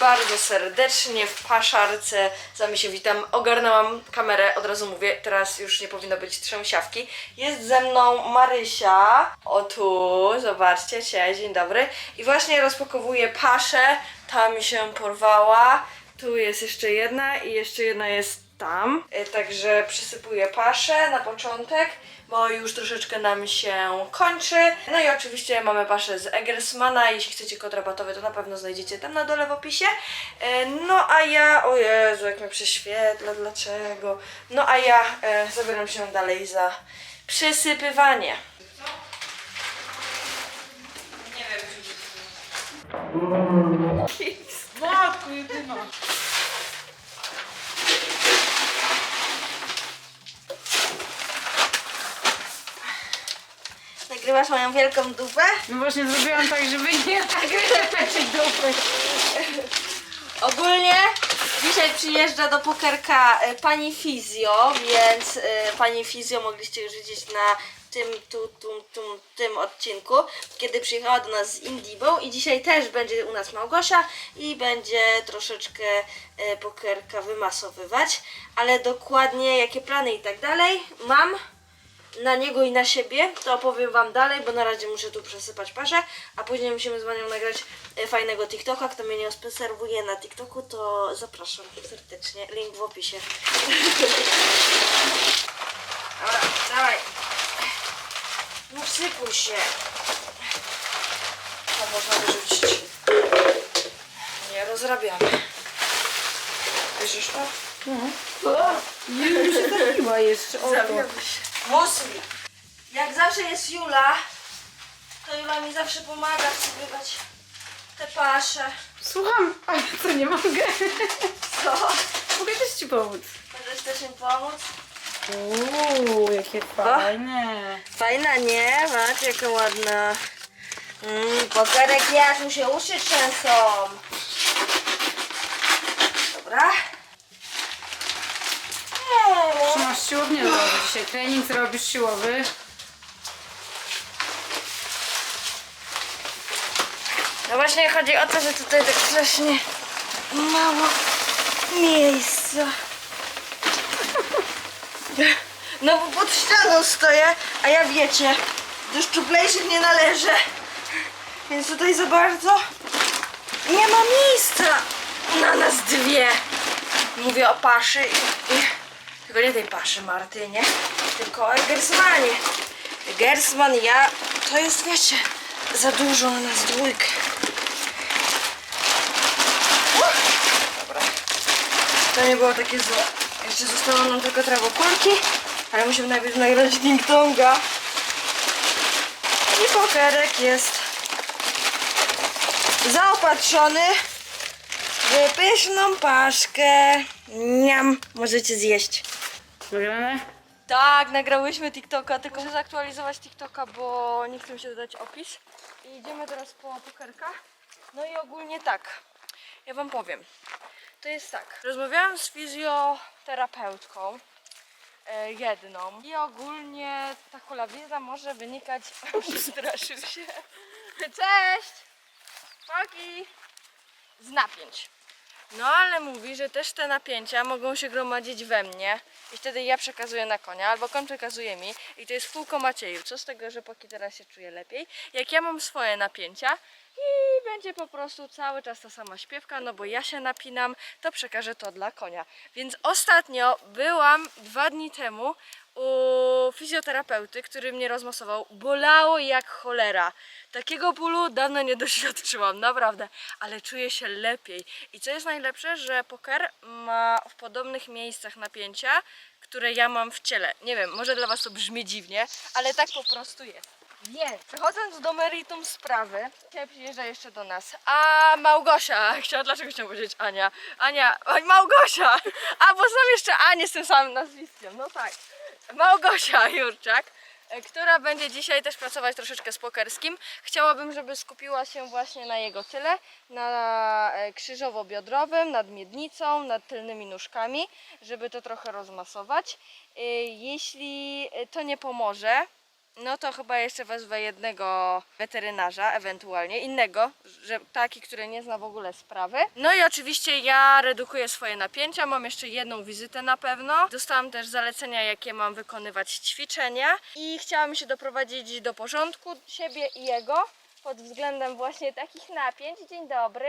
bardzo serdecznie w Paszarce. Z wami się witam. Ogarnęłam kamerę, od razu mówię, teraz już nie powinno być trzęsiawki. Jest ze mną Marysia. O tu, zobaczcie, cześć, dzień dobry. I właśnie rozpakowuję paszę. Ta mi się porwała. Tu jest jeszcze jedna i jeszcze jedna jest tam. E, Także przysypuję paszę na początek, bo już troszeczkę nam się kończy. No i oczywiście mamy paszę z Eggersmana. Jeśli chcecie kod rabatowy, to na pewno znajdziecie tam na dole w opisie. E, No a ja, o Jezu, jak mnie prześwietla, dlaczego? No a ja e, zabieram się dalej za przysypywanie. Nie wiem, Matku, jedyna. Nagrywasz moją wielką dupę? No właśnie zrobiłam tak, żeby nie nagrywać dupy. Ogólnie dzisiaj przyjeżdża do pokerka e, pani Fizjo, więc e, pani Fizjo mogliście już widzieć na tym, tu, tu, tu, tym odcinku, kiedy przyjechała do nas z Indibą i dzisiaj też będzie u nas Małgosia i będzie troszeczkę e, pokerka wymasowywać, ale dokładnie jakie plany i tak dalej mam na niego i na siebie, to opowiem wam dalej, bo na razie muszę tu przesypać paszę, a później musimy z Manią nagrać e, fajnego TikToka. Kto mnie nie obserwuje na TikToku, to zapraszam serdecznie. Link w opisie. Dobra, dawaj. No sypuj się. To można wyrzucić. Nie rozrabiamy. Bierzesz to? Już się zabiła jeszcze. O, to. Musi. Jak zawsze jest Jula, to Jula mi zawsze pomaga wsypywać te pasze. Słucham, a ja co nie mogę. Co? Mogę też ci pomóc. Możesz też im pomóc? Uuu, jakie fajne. Fajna, nie? Patrz, jaka ładna. Mm, pokerek jak mu się uszy trzęsą. Dobra. Czy masz siłownię zrobić dzisiaj? Trening zrobisz siłowy. No właśnie chodzi o to, że tutaj tak strasznie mało miejsca. No bo pod ścianą stoję, a ja wiecie, do szczuplejszych nie należę. Więc tutaj za bardzo nie ma miejsca na nas dwie. Mówię o paszy i, i tylko nie tej paszy Martynie, tylko o Gersmanie. Gersman, ja, to jest wiecie, za dużo na nas dwójkę. Dobra. To nie było takie złe. Jeszcze zostało nam tylko trawokulki, ale musimy najpierw nagrać ding-donga. I pokerek jest zaopatrzony pyszną paszkę. Niam, możecie zjeść. Wygrane? Tak, nagrałyśmy TikToka, tylko muszę zaktualizować TikToka, bo nie chcę mi się dodać opis. I idziemy teraz po pokerka. No i ogólnie tak, ja wam powiem. To jest tak, rozmawiałam z fizjoterapeutką e, jedną i ogólnie ta kulawiza może wynikać... Przestraszył się. Cześć! Poki! Z napięć. No ale mówi, że też te napięcia mogą się gromadzić we mnie i wtedy ja przekazuję na konia, albo koń przekazuje mi i to jest w kółko Macieju. Co z tego, że Poki teraz się czuje lepiej? Jak ja mam swoje napięcia i będzie po prostu cały czas ta sama śpiewka, no bo ja się napinam, to przekażę to dla konia. Więc ostatnio byłam dwa dni temu u fizjoterapeuty, który mnie rozmasował. Bolało jak cholera. Takiego bólu dawno nie doświadczyłam, naprawdę, ale czuję się lepiej. I co jest najlepsze, że poker ma w podobnych miejscach napięcia, które ja mam w ciele. Nie wiem, może dla Was to brzmi dziwnie, ale tak po prostu jest. Więc przechodząc do meritum sprawy, dzisiaj przyjeżdża jeszcze do nas. A Małgosia, chciała, dlaczego chciałam powiedzieć Ania? Ania, oj Małgosia! A bo znam jeszcze Anię z tym samym nazwiskiem, no tak. Małgosia Jurczak, e, która będzie dzisiaj też pracować troszeczkę z pokerskim. Chciałabym, żeby skupiła się właśnie na jego tyle, na e, krzyżowo-biodrowym, nad miednicą, nad tylnymi nóżkami, żeby to trochę rozmasować. E, Jeśli to nie pomoże, no to chyba jeszcze wezwę jednego weterynarza, ewentualnie innego, że taki, który nie zna w ogóle sprawy. No i oczywiście ja redukuję swoje napięcia, mam jeszcze jedną wizytę na pewno. Dostałam też zalecenia, jakie mam wykonywać ćwiczenia i chciałam się doprowadzić do porządku siebie i jego pod względem właśnie takich napięć. Dzień dobry.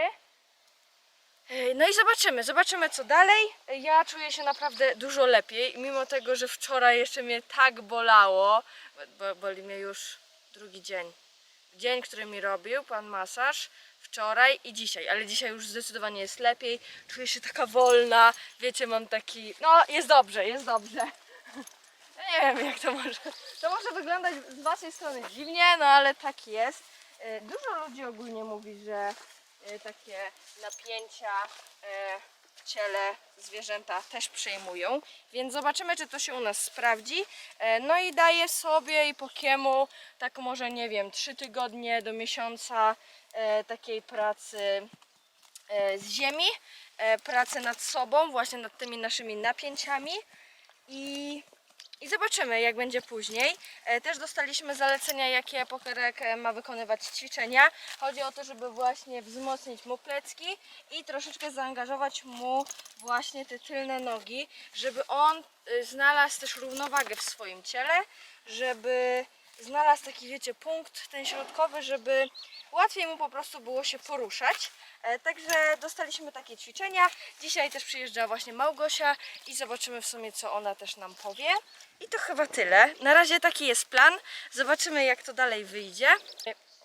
No i zobaczymy, zobaczymy co dalej. Ja czuję się naprawdę dużo lepiej, mimo tego, że wczoraj jeszcze mnie tak bolało, bo boli mnie już drugi dzień. Dzień, który mi robił pan masaż, wczoraj i dzisiaj, ale dzisiaj już zdecydowanie jest lepiej. Czuję się taka wolna, wiecie, mam taki, no jest dobrze, jest dobrze. Ja nie wiem jak to może, to może wyglądać z waszej strony dziwnie, no ale tak jest. E, Dużo ludzi ogólnie mówi, że takie napięcia e, w ciele zwierzęta też przejmują, więc zobaczymy, czy to się u nas sprawdzi. E, No i daję sobie i Pokiemu tak może, nie wiem, trzy tygodnie do miesiąca takiej pracy z ziemi, pracę nad sobą, właśnie nad tymi naszymi napięciami i i zobaczymy, jak będzie później. E, Też dostaliśmy zalecenia, jakie pokerek e, ma wykonywać ćwiczenia. Chodzi o to, żeby właśnie wzmocnić mu plecki i troszeczkę zaangażować mu właśnie te tylne nogi, żeby on y, znalazł też równowagę w swoim ciele, żeby znalazł taki, wiecie, punkt ten środkowy, żeby łatwiej mu po prostu było się poruszać. E, Także dostaliśmy takie ćwiczenia. Dzisiaj też przyjeżdża właśnie Małgosia i zobaczymy w sumie, co ona też nam powie. I to chyba tyle. Na razie taki jest plan. Zobaczymy, jak to dalej wyjdzie.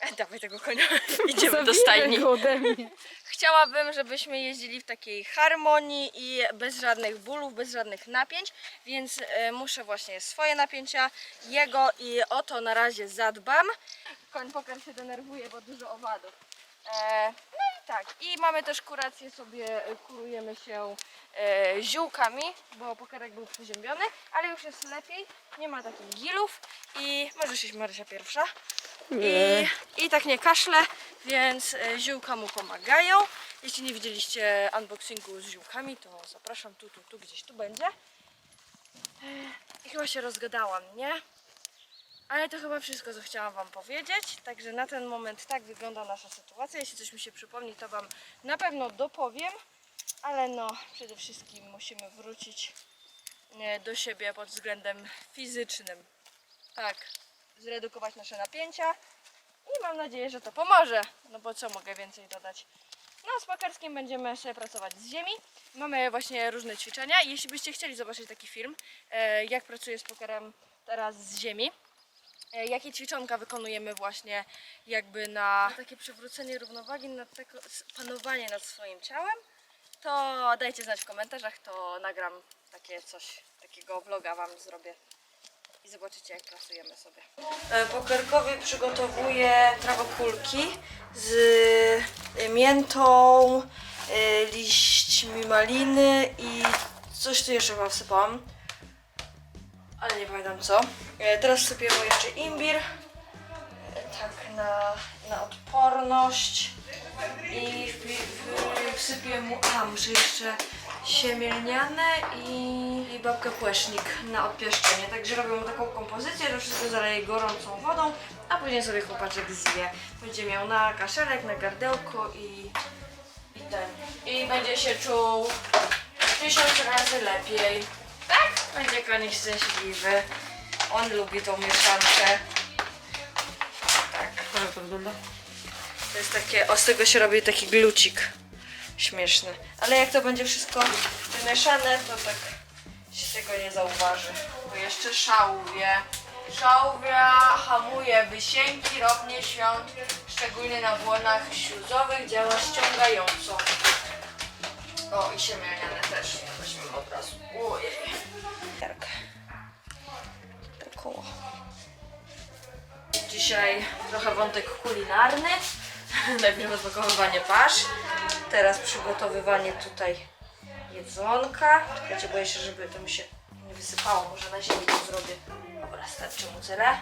E, Dawaj tego konia. Idziemy do stajni. go ode mnie. Chciałabym, żebyśmy jeździli w takiej harmonii i bez żadnych bólów, bez żadnych napięć, więc e, muszę właśnie swoje napięcia, jego i o to na razie zadbam. Koń poker się denerwuje, bo dużo owadów. E, no i tak, i mamy też kurację sobie, e, kurujemy się e, ziółkami, bo pokerek był przeziębiony, ale już jest lepiej, nie ma takich gilów i możesz iść Marysia pierwsza. I, I tak nie kaszle, więc e, ziółka mu pomagają. Jeśli nie widzieliście unboxingu z ziółkami, to zapraszam tu, tu, tu, gdzieś tu będzie. E, I chyba się rozgadałam, nie? Ale to chyba wszystko, co chciałam Wam powiedzieć. Także na ten moment tak wygląda nasza sytuacja. Jeśli coś mi się przypomni, to Wam na pewno dopowiem. Ale no, przede wszystkim musimy wrócić e, do siebie pod względem fizycznym. Tak, zredukować nasze napięcia i mam nadzieję, że to pomoże. No bo co mogę więcej dodać? No, z Pakarskim będziemy sobie pracować z ziemi. Mamy właśnie różne ćwiczenia. Jeśli byście chcieli zobaczyć taki film, e, jak pracuję z pokerem teraz z ziemi, e, jakie ćwiczonka wykonujemy właśnie jakby na, na takie przywrócenie równowagi, na tako, panowanie nad swoim ciałem, to dajcie znać w komentarzach, to nagram takie coś, takiego vloga Wam zrobię i zobaczycie jak pracujemy sobie. Pokerkowi przygotowuję trawokulki z e, miętą, e, liśćmi maliny i coś tu jeszcze chyba wsypałam. Ale nie pamiętam co. E, Teraz mu jeszcze imbir. E, Tak na, na odporność. I wsypię mu. A, muszę jeszcze siemielniane i, i babkę płesznik na odpieszczenie. Także robię mu taką kompozycję, to wszystko zaleję gorącą wodą, a później sobie chłopaczek zje. Będzie miał na kaszelek, na gardełko i, i ten. I będzie się czuł tysiąc razy lepiej. Tak? Będzie konik szczęśliwy. On lubi tą mieszankę. Tak. Jak to wygląda? To jest takie, o z tego się robi taki glucik śmieszny. Ale jak to będzie wszystko wymieszane, to tak się tego nie zauważy. Bo jeszcze szałwie. Szałwia hamuje wysięgi, robnie świąt, szczególnie na błonach śluzowych, działa ściągająco. O, i siemielniane też. Weźmy od razu. Ojej. Dzisiaj trochę wątek kulinarny. Najpierw rozpakowywanie pasz, teraz przygotowywanie tutaj jedzonka. Czekajcie, boję się, żeby to mi się nie wysypało. Może na ziemi to zrobię. Dobra, starczy mu tyle.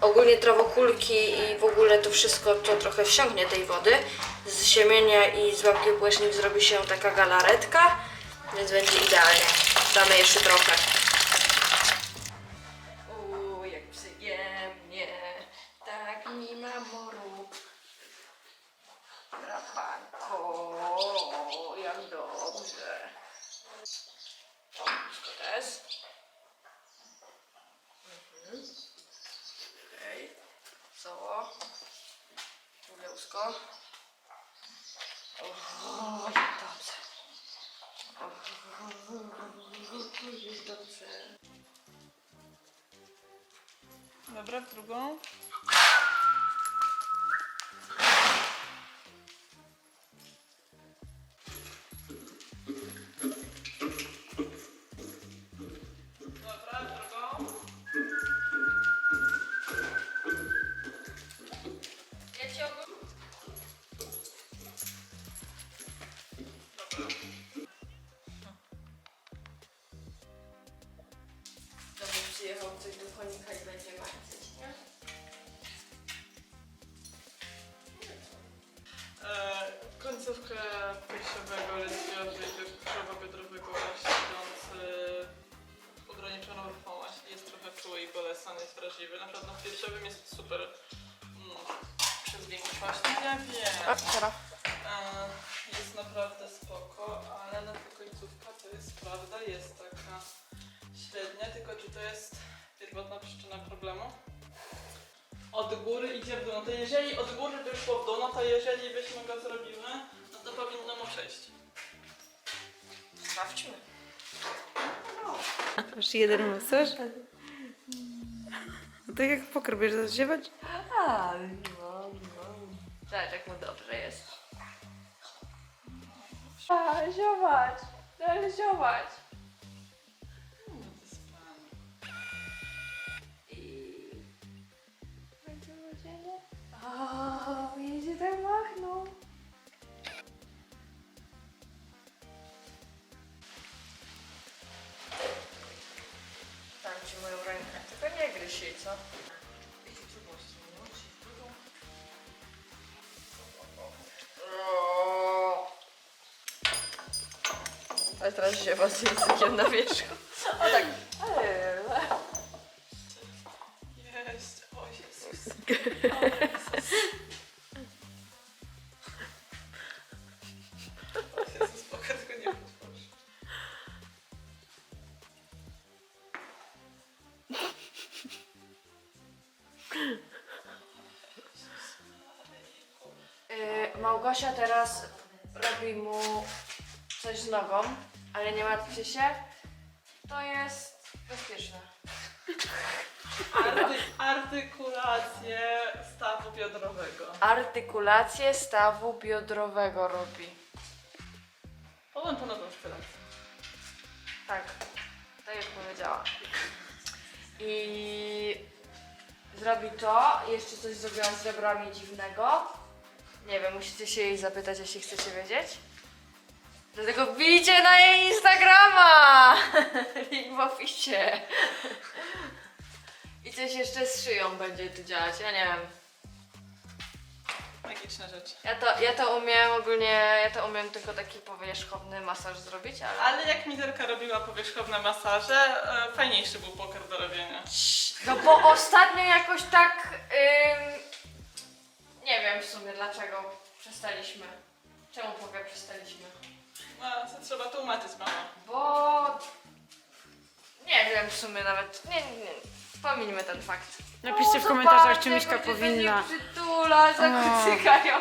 Ogólnie trawokulki i w ogóle to wszystko to trochę wsiągnie tej wody. Z siemienia i z łapki płecznik zrobi się taka galaretka. Więc będzie idealnie. Damy jeszcze trochę. Uuu, jak przyjemnie. Tak mi mamo rób. Drapanko, jak dobrze. O, to też. Mhm. Okej. Cała. Pudełsko. O, jak dobrze. O, jak dobrze. Dobra, w drugą. Piersiowego lędźwiowy i krzyżowo-biodrowego śledząc e, ograniczoną ruchomość i jest trochę czuły i bolesny, jest wrażliwy. Na przykład na piersiowym jest super mm, przez większość. No ja wiem. teraz. E, jest naprawdę spoko, ale na ta końcówka to jest prawda, jest taka średnia, tylko czy to jest pierwotna przyczyna problemu? Od góry idzie w dół, no to jeżeli od góry by szło w dół, no to jeżeli byśmy go zrobiły, no to powinno mu przejść. Sprawdźmy. Masz jeden masaż? No tak jak poker, będziesz zadziewać? A, no, no. Zobacz, jak mu dobrze jest. A, ziować! Daj co? Ale teraz ziewa z językiem na wierzchu. O tak. Małgosia teraz robi mu coś z nogą, ale nie martwcie się, to jest bezpieczne. Arty, artykulację stawu biodrowego. Artykulację stawu biodrowego robi. Połączono konspirację. Tak, tak jak powiedziała. I zrobi to. Jeszcze coś zrobiłam z rebrami dziwnego. Nie wiem, musicie się jej zapytać, jeśli chcecie wiedzieć. Dlatego wbijcie na jej Instagrama! Link w opisie. I coś jeszcze z szyją będzie tu działać, ja nie wiem. Magiczna rzecz. Ja to, ja to umiem ogólnie, ja to umiem tylko taki powierzchowny masaż zrobić, ale... Ale jak Mizerka robiła powierzchowne masaże, e, fajniejszy był poker do robienia. No bo ostatnio jakoś tak. Ym, nie wiem w sumie dlaczego przestaliśmy. Czemu powie przestaliśmy? No, co trzeba tłumaczyć, mama. Bo. Nie wiem w sumie nawet. Nie, nie, nie. Pomińmy ten fakt. Napiszcie w komentarzach, czy Miśka powinna. będzie Przytula, zakucykają.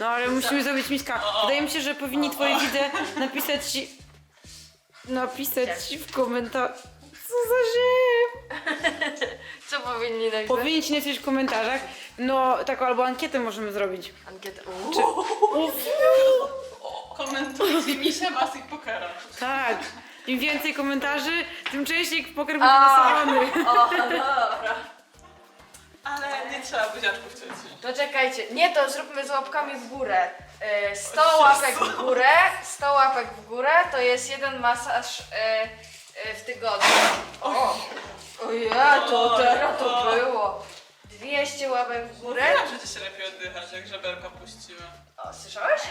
No ale musimy zrobić Miśka. Wydaje mi się, że powinni twoi widze napisać ci... Napisać ci w komentarzu... Co za zim! Co powinni napisać? Powinni ci napisać w komentarzach. No, taką albo ankietę możemy zrobić. Ankietę. Czy... Komentujcie Misia Basic Pokera. tak. Im więcej komentarzy, tym częściej poker będzie A. losowany. O, dobra. Ale nie trzeba buziaczków cieci. To czekajcie, nie to zróbmy z łapkami w górę. E, 100 łapek w górę, 100 łapek w górę to jest jeden masaż e, e, w tygodniu. O, o ja, to teraz to było. 200 łapek w górę. Mówiłam, że ci się lepiej oddychać, jak żeberka puściła. O, słyszałeś?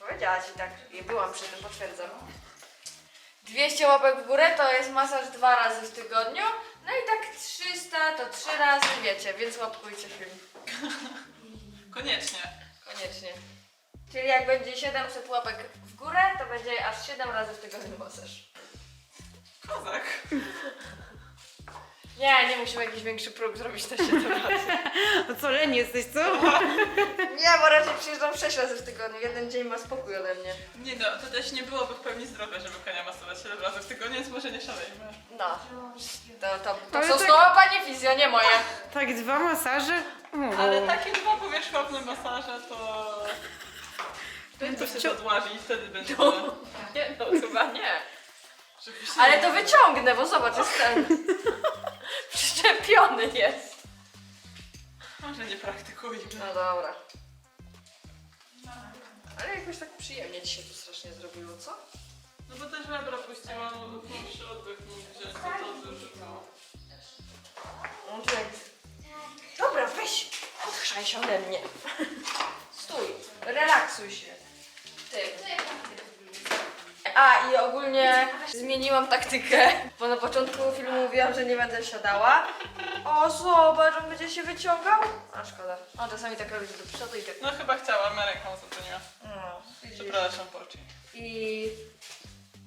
Powiedziała ci tak. I byłam przy tym, potwierdzam. 200 łapek w górę to jest masaż dwa razy w tygodniu. No i tak 300 to trzy razy, wiecie, więc łapkujcie film. Koniecznie. Koniecznie. Czyli jak będzie 700 łapek w górę, to będzie aż 7 razy w tygodniu masaż. Kozak. Nie, nie musimy jakiś większy próg zrobić na 7 razy. No co, leń jesteś, co? Nie, bo raczej przyjeżdżam 6 razy w tygodniu. Jeden dzień ma spokój ode mnie. Nie no, to też nie byłoby w pełni zdrowe, żeby konia masować 7 razy w tygodniu, więc może nie szalejmy. No. To, to, to Ale są tak- słowa pani fizjo, nie moje. Tak, dwa masaże? O. Ale takie dwa powierzchowne masaże to... To się Cio- zadławi i wtedy będzie... Nie, no chyba nie. się- Ale to wyciągnę, bo zobacz, jest ten. Przyczepiony jest. Może nie praktykujmy. No dobra. Ale jakoś tak przyjemnie dzisiaj tu strasznie zrobiło, co? No bo też Webra puściła dłuższy oddech niż wziąć, to to mało. No to jak... Dobra, weź. Odchrzaj się ode mnie. Stój, relaksuj się. Ty. A i ogólnie zmieniłam taktykę, bo na początku filmu mówiłam, że nie będę siadała. O, zobacz, on będzie się wyciągał. A szkoda. On czasami tak robi do przodu i tak. No chyba chciała, ale ręką zabroniła. No, widzisz. Przepraszam, Pochi. I.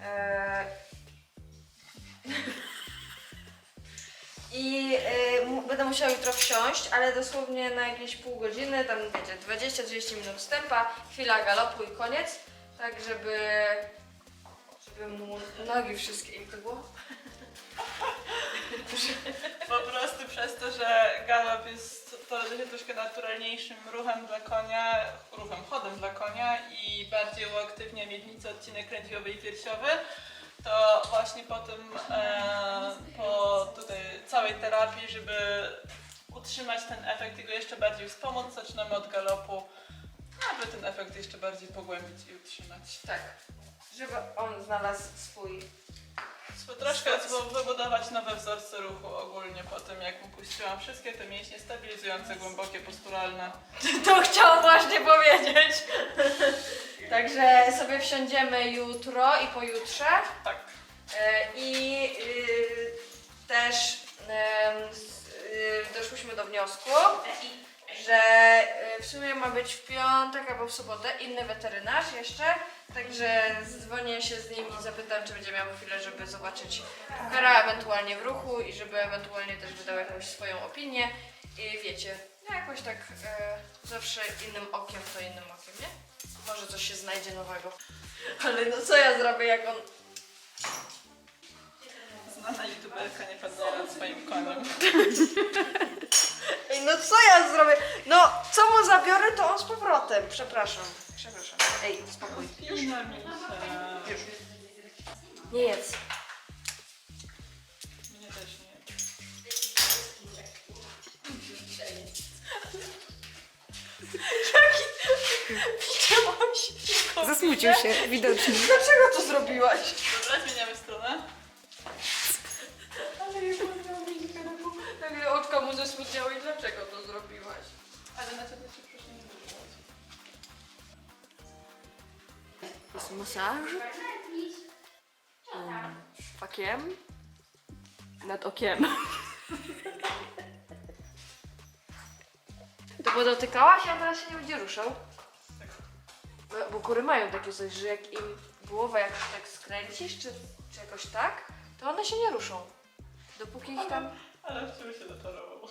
E, I e, mu- będę musiała jutro wsiąść, ale dosłownie na jakieś pół godziny, tam wiecie, 20-30 minut wstępa, chwila galopu i koniec. Tak, żeby. Mu nogi wszystkie. Jak to było? Po prostu przez to, że galop jest teoretycznie troszkę naturalniejszym ruchem dla konia, ruchem, chodem dla konia i bardziej uaktywnia miednicę, odcinek kręgiowy i piersiowy, to właśnie po tym, e, po tutaj całej terapii, żeby utrzymać ten efekt i go jeszcze bardziej wspomóc, zaczynamy od galopu, aby ten efekt jeszcze bardziej pogłębić i utrzymać. Tak. Żeby on znalazł swój. Troszkę wybudować nowe wzorce ruchu ogólnie po tym, jak mu puściłam wszystkie te mięśnie stabilizujące, głębokie, posturalne. To chciałam właśnie powiedzieć. Także sobie wsiądziemy jutro i pojutrze. Tak. E, I y, też em, s- y, doszłyśmy do wniosku, że y, w sumie ma być w piątek albo w sobotę inny weterynarz jeszcze. Także dzwonię się z nim i zapytam, czy będzie miał chwilę, żeby zobaczyć pokera ewentualnie w ruchu i żeby ewentualnie też wydał jakąś swoją opinię. I wiecie, no jakoś tak e, zawsze innym okiem to innym okiem, nie? Może coś się znajdzie nowego. Ale no co ja zrobię, jak on Znana youtuberka nie padła nad swoim koniem. Ej, no co ja zrobię? No, co mu zabiorę, to on z powrotem. Przepraszam. Ej, spokój. Mi się. Już. Nie jedz. Mnie też nie. Widziałam się. Zasmucił się, widocznie. Dlaczego to zrobiłaś? Dobra, zmieniamy stronę. Ale jak Nagle oczka mu zasmutniały i dlaczego to zrobiłaś? Ale na ciebie się Masaż. Um, fakiem. Nad okiem. To bo dotykałaś, a teraz się nie będzie ruszał. Bo, bo kury mają takie coś, że jak im głowę jakoś tak skręcisz, czy, czy jakoś tak, to one się nie ruszą. Dopóki ich tam... Ale wciąż się zaczarował.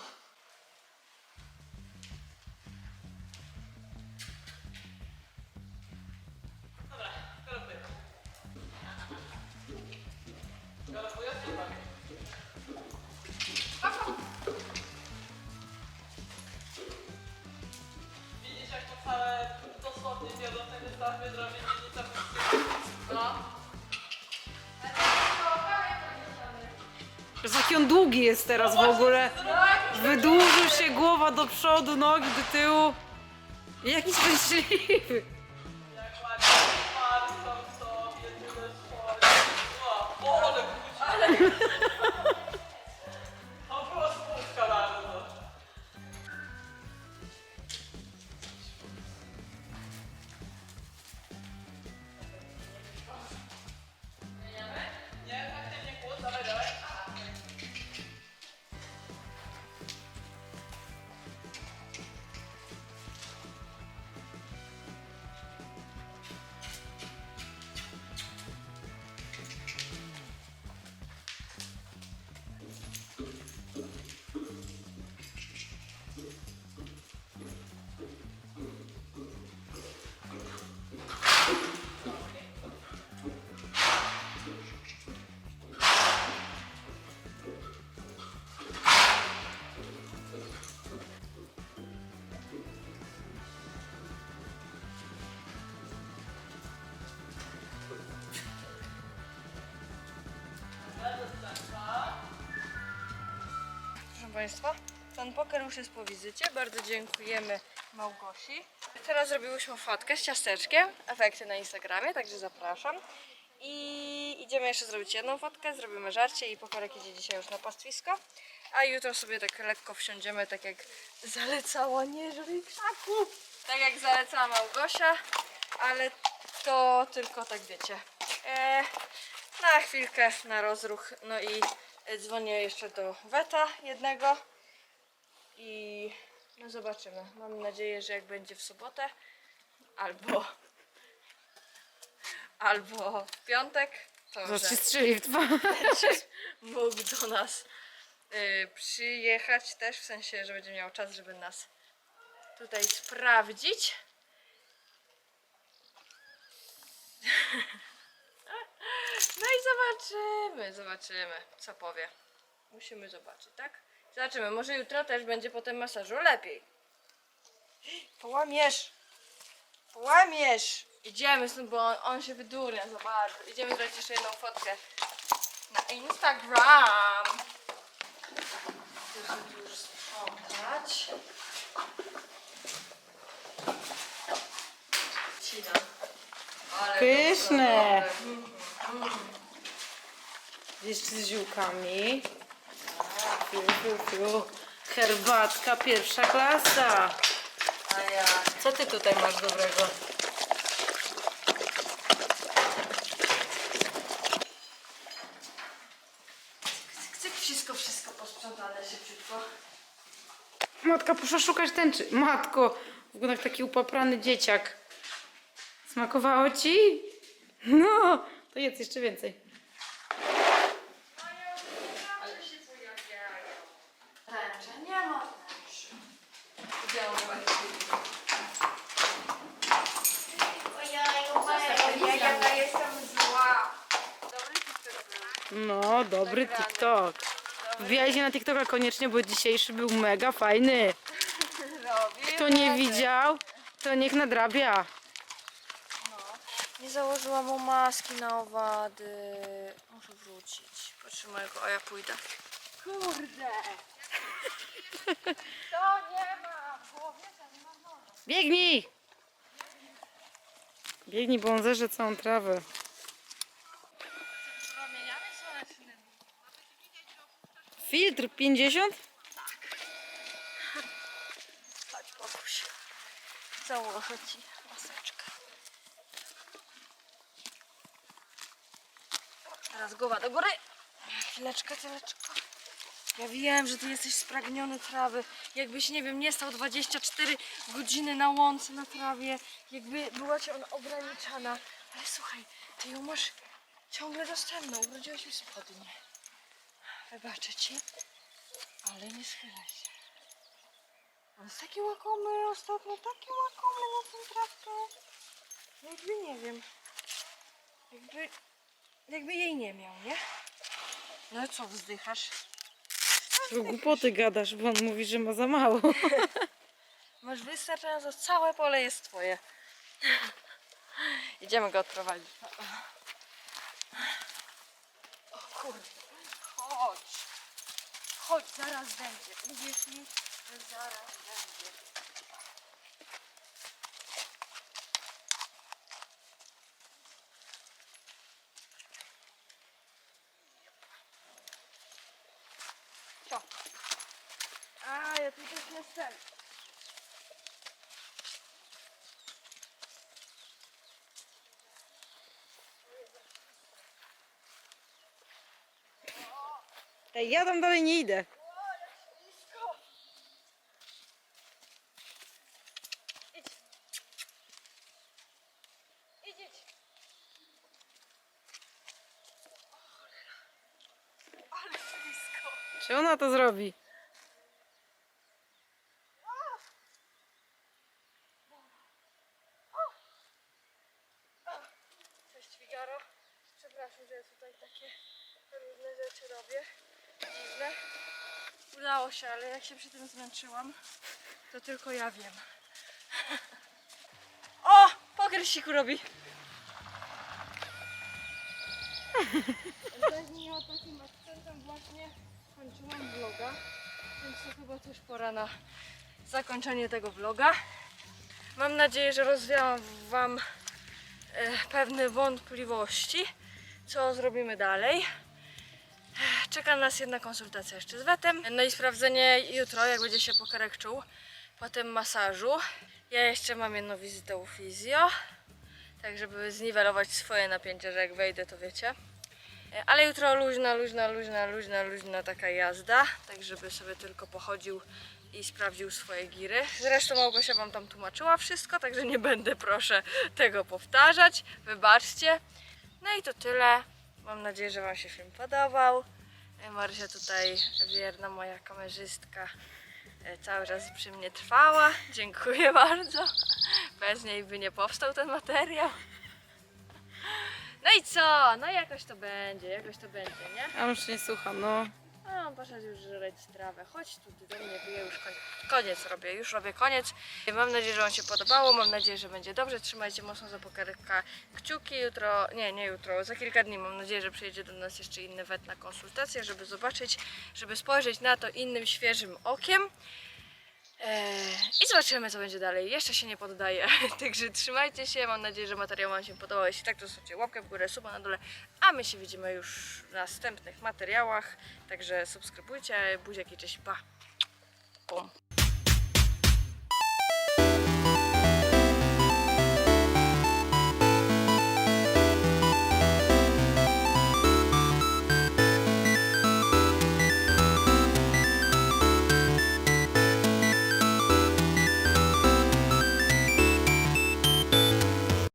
Długi jest teraz w ogóle. Wydłużył się głowa do przodu, nogi do tyłu. Jaki szczęśliwy. Państwa. Pan poker już jest po wizycie. Bardzo dziękujemy Małgosi. Teraz zrobiłyśmy fotkę z ciasteczkiem. Efekty na Instagramie, także zapraszam. I idziemy jeszcze zrobić jedną fotkę, zrobimy żarcie i pokorek idzie dzisiaj już na pastwisko. A jutro sobie tak lekko wsiądziemy, tak jak zalecała nie żryj krzaku. Tak jak zalecała Małgosia, ale to tylko tak wiecie. E, na chwilkę, na rozruch. No i dzwonię jeszcze do Weta jednego i no zobaczymy. Mam nadzieję, że jak będzie w sobotę albo albo w piątek, to że się strzeli w twarz. mógł do nas y, przyjechać też, w sensie, że będzie miał czas, żeby nas tutaj sprawdzić. No i zobaczymy, zobaczymy, co powie. Musimy zobaczyć, tak? Zobaczymy, może jutro też będzie po tym masażu lepiej. Połamiesz! Połamiesz! Idziemy stąd, bo on, on się wydurnia za bardzo. Idziemy zrobić jeszcze jedną fotkę na Instagram. Chcę sobie już sprzątać. Cina. Ale Pyszne. Jeszcze z ziółkami. Fiu, fiu, fiu. Herbatka pierwsza klasa. A ja. Co ty tutaj masz dobrego? Chcę wszystko, wszystko posprzątane szybciutko. Matka poszła szukać tęczy. Matko, wygląda jak taki upaprany dzieciak. Smakowało ci? No, to jedz jeszcze więcej. Tęcze, nie ma tęczy. Widziałam właśnie. Ojeju, ja jestem zła. Dobry TikTok był. No, dobry. TikTok. Wbijajcie na TikToka koniecznie, bo dzisiejszy był mega fajny. Kto nie widział, to niech nadrabia. Nie założyłam mu maski na owady. Muszę wrócić. Potrzymaj go, a ja pójdę. Kurde! To nie ma! Człowieka nie ma nogi. Biegnij! Biegnij, bo on zeże całą trawę. Filtr 50? Chodź, Boguś. Założę ci Teraz głowa do góry. Chwileczkę, chwileczkę. Ja wiem, że ty jesteś spragniony trawy. Jakbyś, nie wiem, nie stał 24 godziny na łące na trawie. Jakby była ci ona ograniczana. Ale słuchaj, ty ją masz ciągle dostępną. Urodziłaś mi spodnie. Wybaczę ci, ale nie schylaj się. On jest taki łakomy ostatnio, taki łakomy na tą trawkę. Jakby nie wiem. Jakby, jakby jej nie miał, nie? No i co, wzdychasz? To głupoty gadasz, bo on mówi, że ma za mało. Masz wystarczająco, całe pole jest twoje. Idziemy go odprowadzić. O kurde, chodź. Chodź, zaraz będzie. Uwierz mi, że zaraz będzie. Co? A, ja tu też nie chcę. Ej, ja tam dalej nie idę. Czy ona to zrobi? Cześć Figaro. Przepraszam, że ja tutaj takie różne rzeczy robię. Dziwne. Udało się, ale jak się przy tym zmęczyłam, to tylko ja wiem. O! Pokersiku robi. Z takim akcentem właśnie kończyłam vloga. Więc to chyba też pora na zakończenie tego vloga. Mam nadzieję, że rozwiałam Wam e, pewne wątpliwości, co zrobimy dalej. Czeka nas jedna konsultacja jeszcze z wetem. No i sprawdzenie jutro, jak będzie się pokerek czuł. Potem masażu. Ja jeszcze mam jedną wizytę u fizjo. Tak, żeby zniwelować swoje napięcie, że jak wejdę, to wiecie. Ale jutro luźna, luźna, luźna, luźna, luźna taka jazda. Tak, żeby sobie tylko pochodził i sprawdził swoje giry. Zresztą Małgosia Wam tam tłumaczyła wszystko, także nie będę proszę tego powtarzać. Wybaczcie. No i to tyle. Mam nadzieję, że Wam się film podobał. Marysia tutaj, wierna moja kamerzystka, e, cały czas przy mnie trwała. Dziękuję bardzo. Bez niej by nie powstał ten materiał. No i co? No jakoś to będzie, jakoś to będzie, nie? Ja już nie słucham, no. A, poszedł już żreć trawę. Chodź tu do mnie, bo ja już koniec, koniec robię, już robię koniec. Mam nadzieję, że Wam się podobało, mam nadzieję, że będzie dobrze. Trzymajcie mocno za pokerka kciuki. Jutro, nie, nie jutro, za kilka dni mam nadzieję, że przyjedzie do nas jeszcze inny wet na konsultację, żeby zobaczyć, żeby spojrzeć na to innym, świeżym okiem. Eee, I zobaczymy, co będzie dalej. Jeszcze się nie poddaję. Także trzymajcie się. Mam nadzieję, że materiał Wam się podobał. Jeśli tak, to zostawcie łapkę w górę, suba na dole. A my się widzimy już w następnych materiałach. Także subskrybujcie. Buziaki, cześć, pa. Pum.